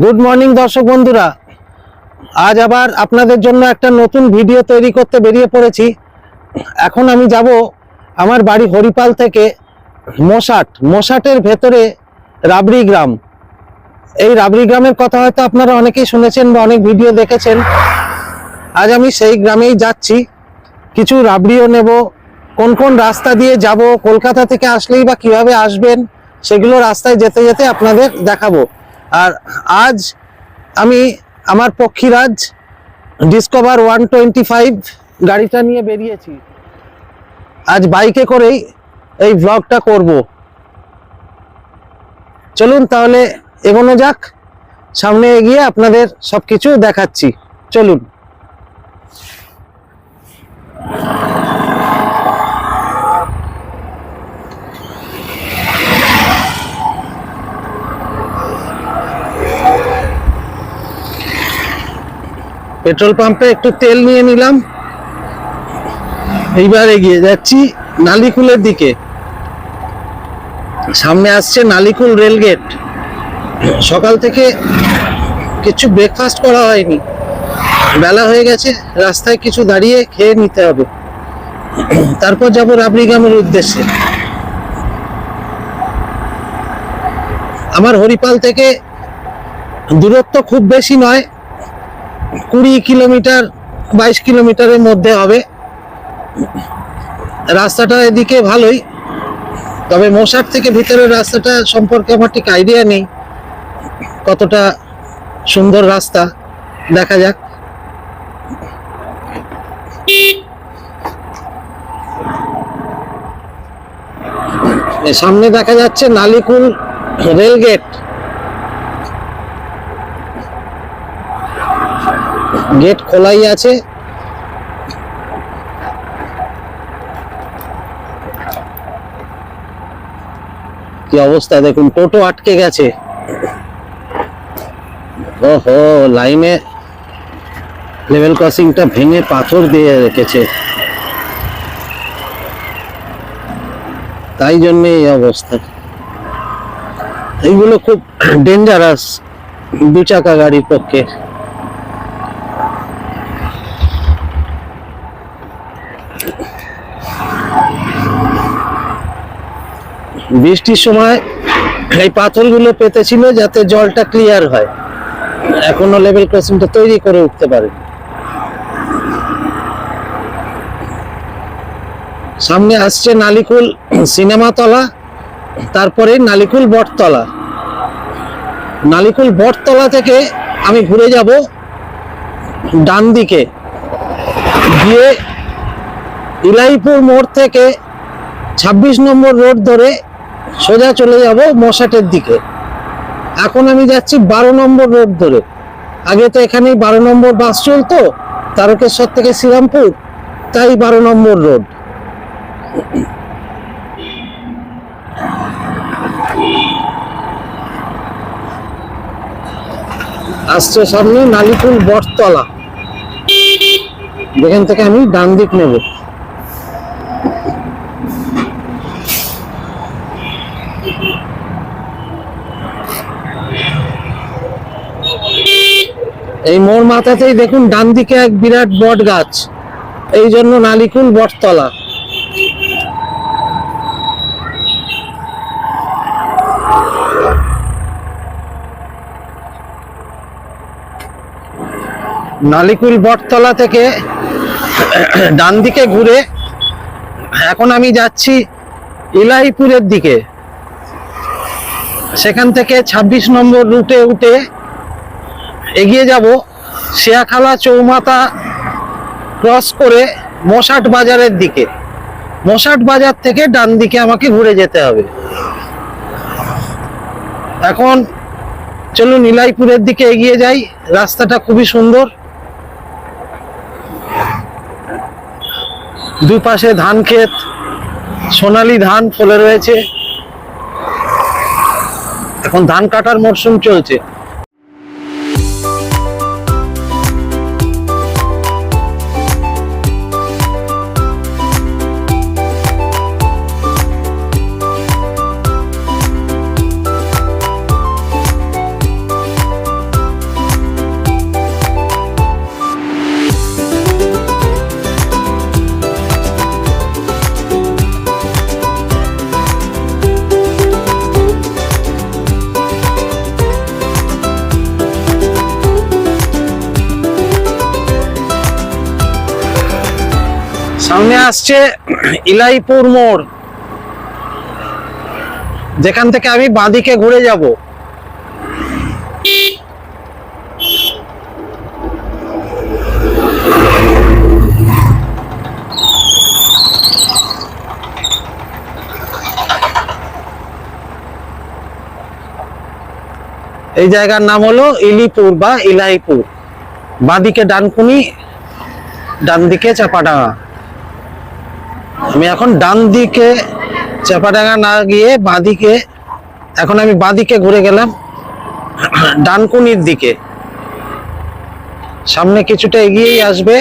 Good morning দর্শক বন্ধুরা। আজ আবার আপনাদের জন্য একটা নতুন ভিডিও তৈরি করতে বেরিয়ে পড়েছি। এখন আমি যাব আমার বাড়ি হরিপাল থেকে মশাট। মশাটের ভেতরে রাবড়ি গ্রাম। এই রাবড়ি গ্রামের কথা হয়তো আপনারা অনেকেই শুনেছেন বা অনেক ভিডিও দেখেছেন। আজ আমি সেই গ্রামেই যাচ্ছি। কিছু রাবড়িও নেব। কোন কোন রাস্তা দিয়ে যাব, কলকাতা থেকে আসলেই বা কীভাবে আসবেন, সেগুলো রাস্তায় যেতে যেতে আপনাদের দেখাবো। আর আজ আমি আমার Pakshiraj Discover one twenty five গাড়িটা নিয়ে বেরিয়েছি। আজ বাইকে করেই এই ব্লগটা করব। চলুন তাহলে এগোনো যাক, সামনে এগিয়ে আপনাদের সবকিছু দেখাচ্ছি। চলুন। পেট্রোল পাম্পে একটু তেল নিয়ে নিলাম। এইবার এগিয়ে যাচ্ছি নালিকুলের দিকে। সামনে আসছে নালিকুল রেলগেট সকাল থেকে কিছু ব্রেকফাস্ট করা হয়নি। বেলা হয়ে গেছে, রাস্তায় কিছু দাঁড়িয়ে খেয়ে নিতে হবে। তারপর যাব রাবড়ি গ্রামের উদ্দেশ্যে। আমার হরিপাল থেকে দূরত্ব খুব বেশি নয় কুড়ি কিলোমিটার, বাইশ কিলোমিটারের মধ্যে হবে। রাস্তাটা এদিকে ভালোই, তবে মশার থেকে ভিতরের রাস্তাটা সম্পর্কে আমার ঠিক আইডিয়া নেই। কতটা সুন্দর রাস্তা, দেখা যাক। সামনে দেখা যাচ্ছে নালিকুল রেলগেট। গেট খোলাই আছে। কি অবস্থা দেখুন, টোটো আটকে গেছে। ওহো, লাইনে লেভেল ক্রসিংটা ভেঙে পাথর দিয়ে রেখেছে। তাই জন্য এই অবস্থা। এইগুলো খুব ডেঞ্জারাস দু চাকা গাড়ির পক্ষে। বৃষ্টির সময় এই পাথরগুলো পেতেছিল যাতে জলটা ক্লিয়ার হয়। এখনও লেভেল ক্রসিংটা তৈরি করে উঠতে পারে। সামনে আসছে নালিকুল সিনেমাতলা, তারপরে নালিকুল বটতলা। নালিকুল বটতলা থেকে আমি ঘুরে যাব ডান দিকে। গিয়ে ইলাইপুর মোড় থেকে ছাব্বিশ নম্বর রোড ধরে সোজা চলে যাব মশাটের দিকে। এখন আমি যাচ্ছি বারো নম্বর রোড ধরে। আগে তো এখানেই বারো নম্বর বাস চলতো, তারকেশ্বর থেকে শ্রীরামপুর, তাই বারো নম্বর রোড। আসছে সামনে নালিকুল বটতলা। যেখান থেকে আমি ডান দিক নেব। এই মোর মাথাতেই দেখুন, ডান দিকে এক বিরাট বট গাছ। এই জন্য নালিকুল বটতলা। নালিকুল বটতলা থেকে ডান দিকে ঘুরে এখন আমি যাচ্ছি ইলাইপুরের দিকে। সেখান থেকে ২৬ নম্বর রুটে উঠে এগিয়ে যাব শেয়াখালা চৌমাথা ক্রস করে মশাট বাজারের দিকে। মশাট বাজার থেকে ডান দিকে আমাকে ঘুরে যেতে হবে। এখন চলো নীলাইপুরের দিকে এগিয়ে যাই। রাস্তাটা খুবই সুন্দর। দুপাশে ধান ক্ষেত, সোনালী ধান ফলে রয়েছে। এখন ধান কাটার মরশুম চলছে। সামনে আসছে ইলাইপুর মোড়। যেখান থেকে আমি বাঁদিকে ঘুরে যাব। এই জায়গার নাম হলো ইলিপুর বা ইলাইপুর। বাঁদিকে ডানকুনি ডান দিকে চাপাডাঙ্গা। আমি এখন ডান দিকে চাপাডাঙ্গা না গিয়ে বাঁদিকে, এখন আমি বাঁদিকে ঘুরে গেলাম, ডানকুনির দিকে। সামনে কিছুটা এগিয়েই আসবে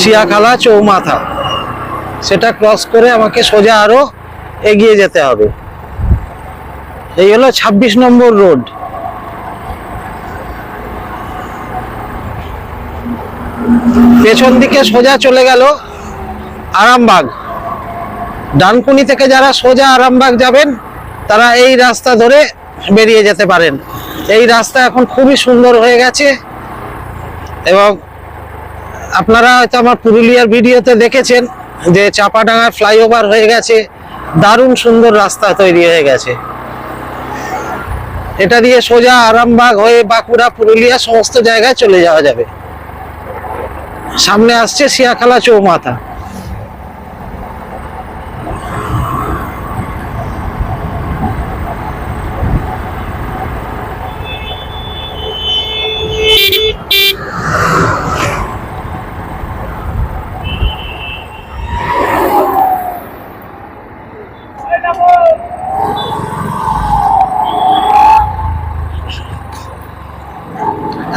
শিয়াখালা চৌমাথা। সেটা ক্রস করে আমাকে সোজা আরও এগিয়ে যেতে হবে। এই হলো ২৬ নম্বর রোড পেছন দিকে সোজা চলে গেল আরামবাগ। ডানকুনি থেকে যারা সোজা আরামবাগ যাবেন, তারা এই রাস্তা ধরে বেরিয়ে যেতে পারেন। এই রাস্তা এখন খুবই সুন্দর হয়ে গেছে এবং আপনারা হয়তো আমার পুরুলিয়ার ভিডিওতে দেখেছেন যে চাপাডাঙ্গা ফ্লাইওভার হয়ে গেছে, দারুণ সুন্দর রাস্তা তৈরি হয়ে গেছে। এটা দিয়ে সোজা আরামবাগ হয়ে বাঁকুড়া, পুরুলিয়া সমস্ত জায়গায় চলে যাওয়া যাবে। সামনে আসছে শিয়াখালা চৌমাথা।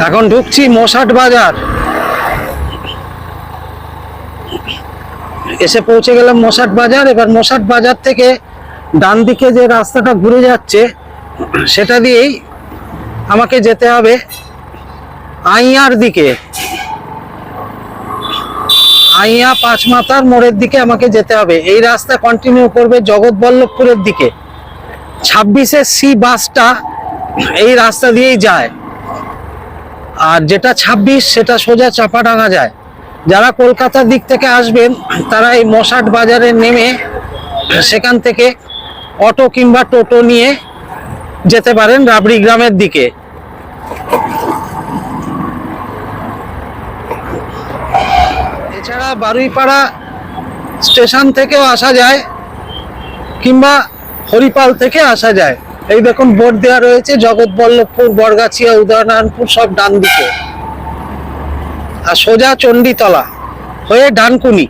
এখন ঢুকছি মশাট বাজার। এসে পৌঁছে গেলাম মশাট বাজার। এবার মশাট বাজার থেকে ডান দিকে যে রাস্তাটা ঘুরে যাচ্ছে, সেটা দিয়েই আমাকে যেতে হবে আইয়ার দিকে। আইয়া পাঁচ পাঁচমাথার মোড়ের দিকে আমাকে যেতে হবে। এই রাস্তা কন্টিনিউ করবে জগৎবল্লভপুরের দিকে। ছাব্বিশের সি বাসটা এই রাস্তা দিয়েই যায়। আর যেটা ছাব্বিশ, সেটা সোজা চাপাডাঙ্গা যায়। যারা কলকাতার দিক থেকে আসবেন, তারা এই মশাট বাজারে নেমে সেখান থেকে অটো কিংবা টোটো নিয়ে যেতে পারেন রাবড়ি গ্রামের দিকে। এছাড়া বারুইপাড়া স্টেশন থেকেও আসা যায়, কিংবা হরিপাল থেকে আসা যায়। এই দেখুন, বোর্ড দেওয়া রয়েছে, জগৎবল্লভপুর, বরগাছিয়া, উদয়নারায়ণপুর, সব ডান দিকে আর সোজা চণ্ডীতলা হয়ে ডানকুনি।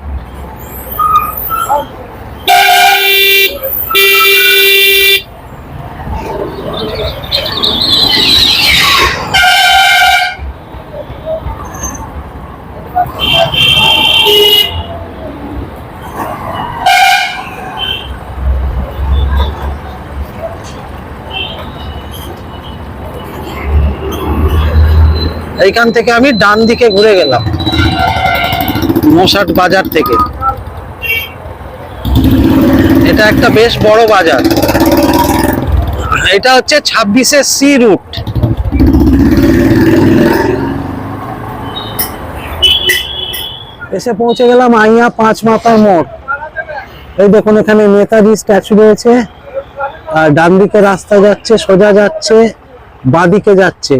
এইখান থেকে আমি ডান দিকে ঘুরে গেলাম। মশাট বাজার থেকে। এটা একটা বেশ বড় বাজার। এটা হচ্ছে ছাব্বিশের সি রুট। এসে পৌঁছে গেলাম আইয়া পাঁচ মাথার মোড়। এই দেখুন, এখানে নেতাজি স্ট্যাচু রয়েছে। আর ডান দিকে রাস্তা যাচ্ছে, সোজা যাচ্ছে, বাঁদিকে যাচ্ছে।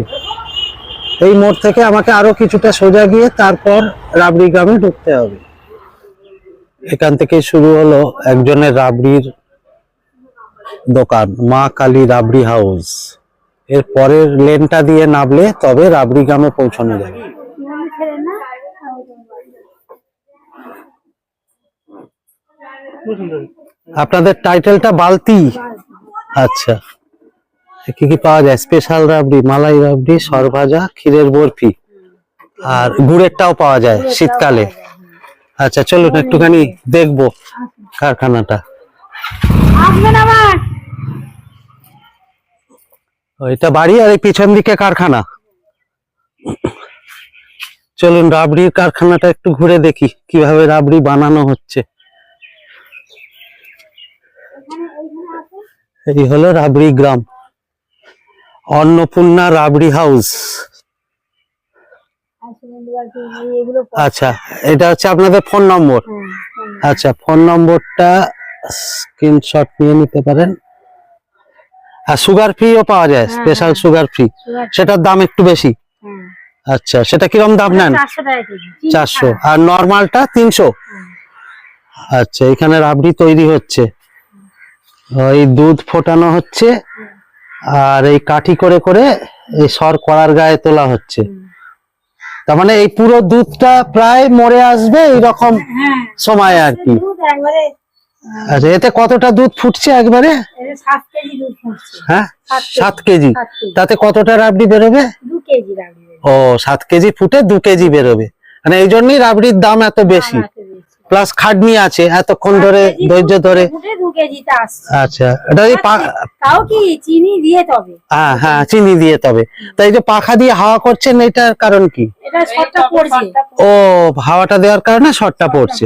এই মোড় থেকে আমাকে আরও কিছুটা সোজা গিয়ে তারপর রাবড়ি গ্রামে ঢুকতে হবে। এখান থেকে শুরু হলো একজনের রাবড়ির দোকান, মা কালী রাবড়ি হাউস। এর পরের লেনটা দিয়ে নামলে তবে রাবড়ি গ্রামে পৌঁছানো যাবে। আপনাদের টাইটেলটা বালতি? আচ্ছা। কি কি পাওয়া যায়? স্পেশাল রাবড়ি মালাই রাবড়ি সরভাজা ক্ষীরের বরফি আর গুড়েরটাও পাওয়া যায় শীতকালে। আচ্ছা চলুন একটুখানি দেখব কারখানাটা। আসবেন এটা বাড়ি আর এই পিছন দিকে কারখানা। চলুন রাবড়ির কারখানাটা একটু ঘুরে দেখি কীভাবে রাবড়ি বানানো হচ্ছে। এই হলো রাবড়ি গ্রাম। অন্নপূর্ণা রাবড়ি হাউস। আচ্ছা এটা হচ্ছে আপনাদের ফোন নম্বর হ্যাঁ, হ্যাঁ। আচ্ছা ফোন নম্বরটা স্ক্রিনশট নিয়ে নিতে পারেন আর সুগার ফ্রিও পাওয়া যায় হ্যাঁ, স্পেশাল হ্যাঁ। সুগার ফ্রি সেটার দাম একটু বেশি হ্যাঁ। আচ্ছা সেটা কিরম দাম নেন চারশো। আর নর্মালটা তিনশো হ্যাঁ। আচ্ছা এখানে রাবড়ি তৈরি হচ্ছে ওই দুধ ফোটানো হচ্ছে আর এই কাঠি করে করে এই সর করার গায়ে তোলা হচ্ছে। তার মানে এই পুরো দুধটা প্রায় মরে আসবে এইরকম হ্যাঁ সময় আর কি। আচ্ছা এতে কতটা দুধ ফুটছে একবারে? সাত কেজি হ্যাঁ? সাত কেজি। তাতে কতটা রাবড়ি বেরোবে? ও সাত কেজি ফুটে দু কেজি বেরোবে। মানে এই জন্যই রাবড়ির দাম এত বেশি। প্লাস খাটনি আছে এতক্ষণ ধরে ধৈর্য ধরে। আচ্ছা এটা এই পা- তাও কি চিনি দিয়ে তবে? হ্যাঁ হ্যাঁ চিনি দিয়ে তবে। তাই যে পাখা দিয়ে হাওয়া করছেন এটার কারণ কি? ও হাওয়াটা দেওয়ার কারণে শর্টটা পড়ছে।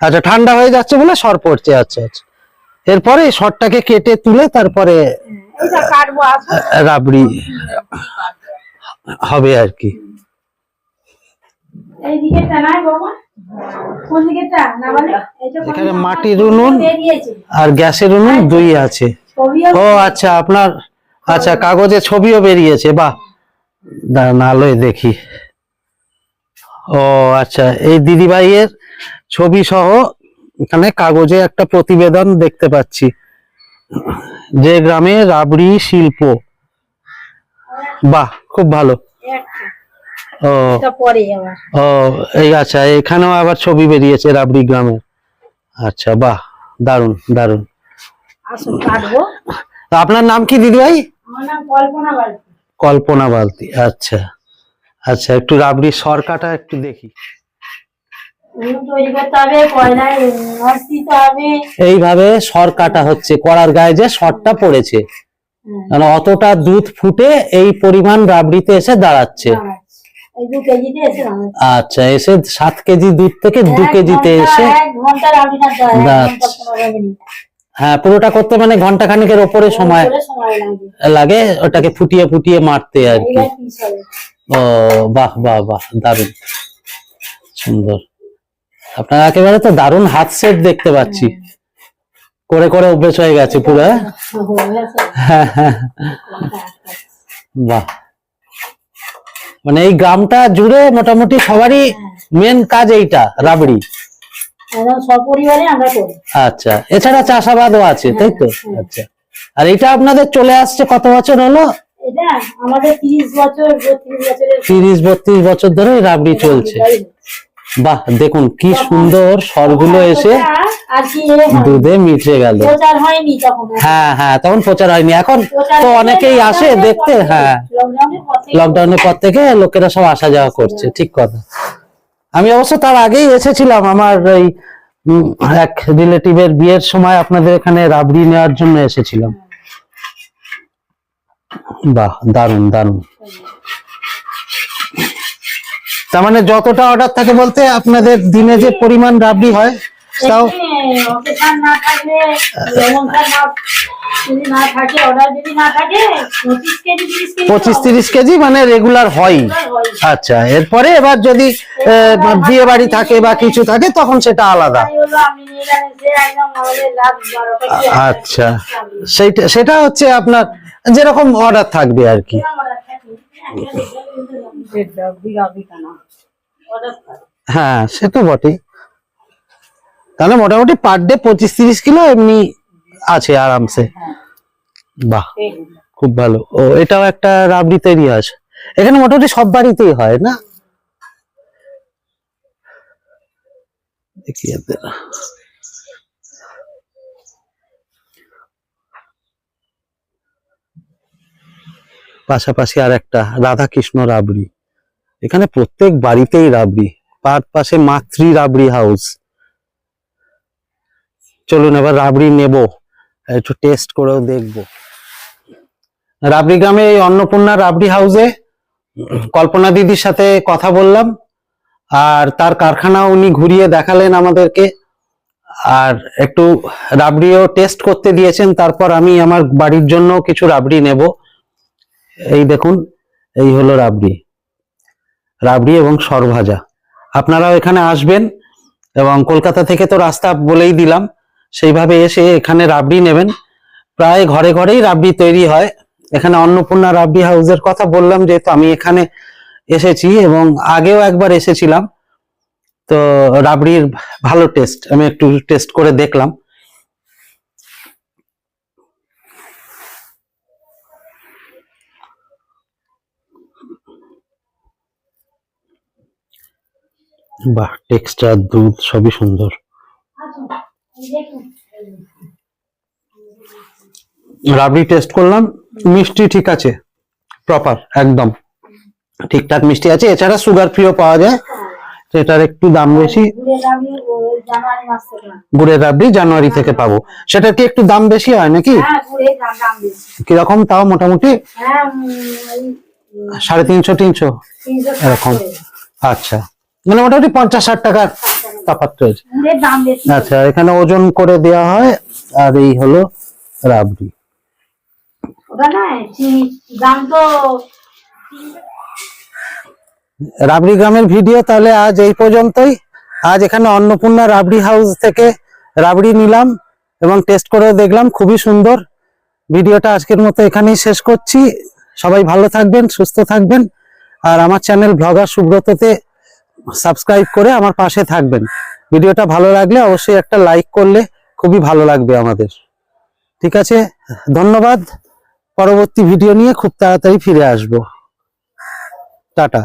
আচ্ছা ঠান্ডা হয়ে যাচ্ছে বলে সর পড়ছে আচ্ছা আচ্ছা। এরপরে শর্টটাকে কেটে তুলে তারপরে রাবড়ি হবে আর কি। এই দিকেরটা নাই বাবা কোন দিকেরটা না বলে? এখানে মাটির উনুন। আর গ্যাসের উনুন দুই আছে। ও আচ্ছা আপনার আচ্ছা কাগজে ছবিও বেরিয়েছে বাহ। দাঁড়ান আলোয় দেখি। ও আচ্ছা এই দিদিভাইয়ের ছবি সহ এখানে কাগজে একটা প্রতিবেদন দেখতে পাচ্ছি। যে গ্রামে রাবড়ি শিল্প। বাহ খুব ভালো। ও। পরে আবার ও এই আচ্ছা এখানেও আবার ছবি বেরিয়েছে রাবড়ি গ্রামের আচ্ছা বাহ দারুণ দারুণ আসুন কাটবো। আপনার নাম কি আমার নাম কল্পনা বালতি। আচ্ছা। আচ্ছা একটু রাবড়ি সরকাটা একটু দেখি। এইভাবে সর কাটা হচ্ছে কড়ার গায়ে যে সরটা পড়েছে। মানে অতটা দুধ ফুটে এই পরিমাণ রাবড়িতে এসে দাঁড়াচ্ছে। আচ্ছা এসে সাত কেজি দুধ থেকে দু কেজিতে এসে হয়। হ্যাঁ পুরোটা করতে মানে ঘণ্টা খানিকের ওপরে সময় লাগে। ওটাকে ফুটিয়ে ফুটিয়ে মারতে আর কি। ও বাহ বাহ বাহ দারুণ। সুন্দর। আপনার একেবারে তো দারুণ হাত সেট দেখতে পাচ্ছি। করে করে অভ্যেস হয়ে গেছে পুরো হ্যাঁ? হ্যাঁ, হ্যাঁ, বাহ। মানে এই গ্রামটা জুড়ে মোটামুটি সবারই মেন কাজ এইটা রাবড়ি। আচ্ছা এছাড়া চাষাবাদও আছে তাই তো? আচ্ছা। আর এটা আপনাদের চলে আসছে কত বছর হলো? তিরিশ বত্রিশ বছর ধরে রাবড়ি চলছে। বাহ দেখুন কি সুন্দর এসে এ হয়, দুধে মিশে গেল। হ্যাঁ হ্যাঁ তখন প্রচার হয়নি। এখন তো অনেকেই আসে দেখতে হ্যাঁ। লকডাউনের পর থেকে। লোকেরা সব আসা যাওয়া করছে ঠিক কথা। আমি অবশ্য তার আগেই এসেছিলাম আমার এই এক রিলেটিভের বিয়ের সময় আপনাদের এখানে রাবড়ি নেওয়ার জন্য এসেছিলাম। বাহ দারুণ দারুণ তার মানে যতটা অর্ডার থাকে বলতে আপনাদের দিনে যে পরিমাণ রাবড়ি হয় তাও পঁচিশ তিরিশ কেজি মানে রেগুলার হয়। আচ্ছা এরপরে এবার যদি বিয়ে বাড়ি থাকে বা কিছু থাকে তখন সেটা আলাদা। আচ্ছা সেইটা সেটা হচ্ছে আপনার যেরকম অর্ডার থাকবে আর কি। হ্যাঁ সে তো বটেই। তাহলে মোটামুটি পার ডে পঁচিশ তিরিশ কিলো এমনি আছে আরামসে। বাহ খুব ভালো। ও এটাও একটা রাবড়ি তৈরি আছে এখানে মোটামুটি সব বাড়িতেই হয় না? দেখি পাশাপাশি আর একটা রাধা কৃষ্ণ রাবড়ি। এখানে প্রত্যেক বাড়িতেই রাবড়ি তার পাশে মাতৃ রাবড়ি হাউস চলুন এবার রাবড়ি নেব, একটু টেস্ট করেও দেখব। রাবড়ি গ্রামে এই অন্নপূর্ণা রাবড়ি হাউসে কল্পনা দিদির সাথে কথা বললাম, আর তার কারখানা উনি ঘুরিয়ে দেখালেন আমাদেরকে, আর একটু রাবড়িও টেস্ট করতে দিয়েছেন, তারপর আমি আমার বাড়ির জন্য কিছু রাবড়ি নেব। এই দেখুন, এই হলো রাবড়ি। রাবড়ি এবং সরভাজা। আপনারাও এখানে আসবেন এবং কলকাতা থেকে তো রাস্তা বলেই দিলাম, সেইভাবে এসে এখানে রাবড়ি নেবেন। প্রায় ঘরে ঘরেই রাবড়ি তৈরি হয়। এখানে অন্নপূর্ণা রাবড়ি হাউসের কথা বললাম, যেহেতু আমি এখানে এসেছি এবং আগেও একবার এসেছিলাম। তো রাবড়ির ভালো টেস্ট, আমি একটু টেস্ট করে দেখলাম। বাহ টেক্সচার দুধ সবই সুন্দর। রাবড়ি টেস্ট করলাম মিষ্টি ঠিক আছে প্রপার একদম। ঠিকঠাক মিষ্টি আছে এছাড়া সুগার ফ্রিও পাওয়া যায়। তো এটার একটু দাম বেশি। গুড়ের রাবড়ি জানুয়ারি থেকে পাবো। সেটা কি একটু দাম বেশি হয় নাকি? কীরকম তাও মোটামুটি? হ্যাঁ সাড়ে তিনশো তিনশো। এরকম। আচ্ছা। মানে মোটামুটি পঞ্চাশ ষাট টাকার তফাৎ রয়েছে। আচ্ছা এখানে ওজন করে দেওয়া হয় আর এই হলো রাবড়ি। রাবড়ি গ্রামের ভিডিও তাহলে আজ এই পর্যন্তই। আজ এখানে অন্নপূর্ণা রাবড়ি হাউস থেকে রাবড়ি নিলাম এবং টেস্ট করেও দেখলাম খুবই সুন্দর। ভিডিওটা আজকের মতো এখানেই শেষ করছি। সবাই ভালো থাকবেন সুস্থ থাকবেন। আর আমার চ্যানেল ব্লগার সুব্রততে সাবস্ক্রাইব করে আমার পাশে থাকবেন। ভিডিওটা ভালো লাগলে অবশ্যই একটা লাইক করলে খুবই ভালো লাগবে আমাদের। ঠিক আছে? ধন্যবাদ। পরবর্তী ভিডিও নিয়ে খুব তাড়াতাড়ি ফিরে আসব। টাটা।